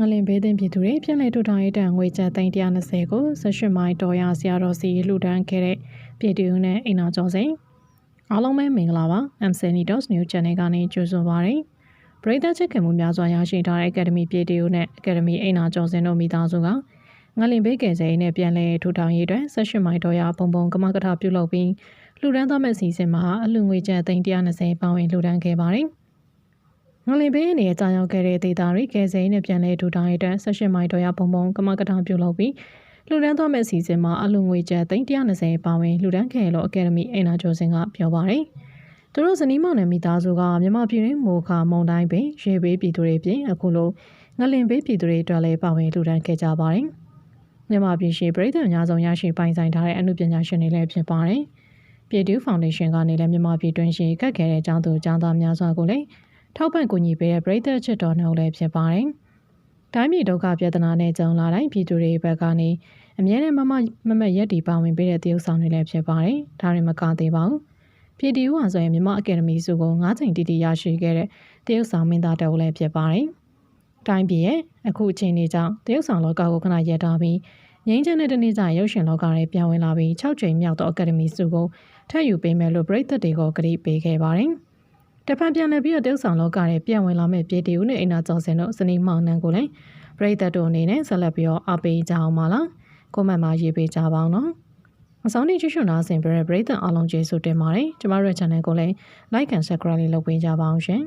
ငလင်ဘေးသင့်ပြည်သူတွေပြည်လဲထူထောင်ရေးတန်ငွေကျပ်320ကို18မိုင်တော်ရဆရာတော်စီလှူဒန်းခဲ့တဲ့ပြည်သူနဲ့အိမ်တော်ကျော်စိန်အားလုံးပဲမင်္ဂလာပါ MCN News New Channel ကနေကြိုဆိုပါရစေပရိသတ်ချစ်ခင်မှုများစွာရရှိထားတဲ့ Academy ပြည်သူနဲ့ Academy အိမ်တော်ကျော်စိန်တို့မိသားစုကငလင်ဘေးကယ်ဆယ်ရေးနဲ့ပြည်လဲထူထောင်ရေးအတွက်18မိုင်တော်ရပုံပုံကမကထပြုလုပ်ပြီးလှူဒန်းသွားမဲ့စီစဉ်မှာအလှူငွေကျပ်320ပေါင်ဝင်လှူဒန်းခဲ့ပါတယ် ငလင်ဘေးအနေနဲ့ကြာရောက်ခဲ့တဲ့ဒေတာတွေကယ်ဆယ်ရေးနဲ့ပြန်လည်ထူထောင်ရေးအတွက်18မိုင်တော်ရပုံပုံကမကထပြုလုပ်ပြီးလှူဒန်းသွားမဲ့အစီအစဉ်မှာအလူငွေကျပ်320ပါဝင်လှူဒန်းခဲ့လို့အကယ်ဒမီအိမ်နာကျော်စင်ကပြောပါရယ်သူတို့ဇနီးမောင်နဲ့မိသားစုကမြန်မာပြည်တွင်းမိုခါမုံတိုင်းပင်ရေဘေးပြည်သူတွေပြင်အခုလိုငလင်ဘေးပြည်သူတွေအတွက်လည်းပါဝင်လှူဒန်းခဲ့ကြပါတယ်မြန်မာပြည်ရှိပြည်သူအများဆုံးရရှိပိုင်ဆိုင်ထားတဲ့အမှုပညာရှင်တွေလည်းဖြစ်ပါတယ်ပြည်သူဖောင်ဒေးရှင်းကနေလည်းမြန်မာပြည်တွင်းရှိကတ်ခဲ့တဲ့အကြောင်းသူအကြောင်းသားများစွာကိုလည်း ထောက်ပံ့ကူညီပေးတဲ့ပြည်သက်ချစ်တော်နှုတ်လည်းဖြစ်ပါတယ်။တိုင်းပြည်ဒုက္ခပြဿနာနဲ့ကြုံလာတိုင်းပြည်သူတွေဘက်ကနေအမြဲတမ်းမမမမရက်တီပါဝင်ပေးတဲ့တရုတ်ဆောင်တွေလည်းဖြစ်ပါတယ်။ဒါရင်မကသေးပါဘူး။ပြည်တီဦးဟာဆိုရင်မြန်မာအကယ်ဒမီစုကို9ချိန်တီတီရရှိခဲ့တဲ့တရုတ်ဆောင်မင်းသားတအုပ်လည်းဖြစ်ပါတယ်။တိုင်းပြည်ရဲ့အခုအချိန်လေးကြောင့်တရုတ်ဆောင်လောကကိုခဏရပ်ထားပြီးငင်းချင်တဲ့တနေ့ကျရုပ်ရှင်လောကတွေပြောင်းဝင်လာပြီး6ချိန်မြောက်သောအကယ်ဒမီစုကိုထပ်ယူပေးမယ်လို့ပြည်သက်တွေကိုကတိပေးခဲ့ပါတယ်။ တဖန်ပြန်လည်ပြီးတော့တရုတ်ဆောင်လောကရဲ့ပြန်ဝင်လာမဲ့ပြည်တီဦးနဲ့အိနာကျော်စင်တို့စနီးမောင်နှံကိုလည်းပရိသတ်တို့အနေနဲ့ဆက်လက်ပြီးတော့အားပေးကြအောင်ပါလားကိုမန့်မှာရေးပေးကြပါအောင်နော်အစောင်းနေချွချွနာဆင်ပြတဲ့ပရိသတ်အားလုံးကျေးဇူးတင်ပါတယ်ကျမတို့ရဲ့ channel ကိုလည်း like and subscribe လေးလုပ်ပေးကြပါအောင်ရှင်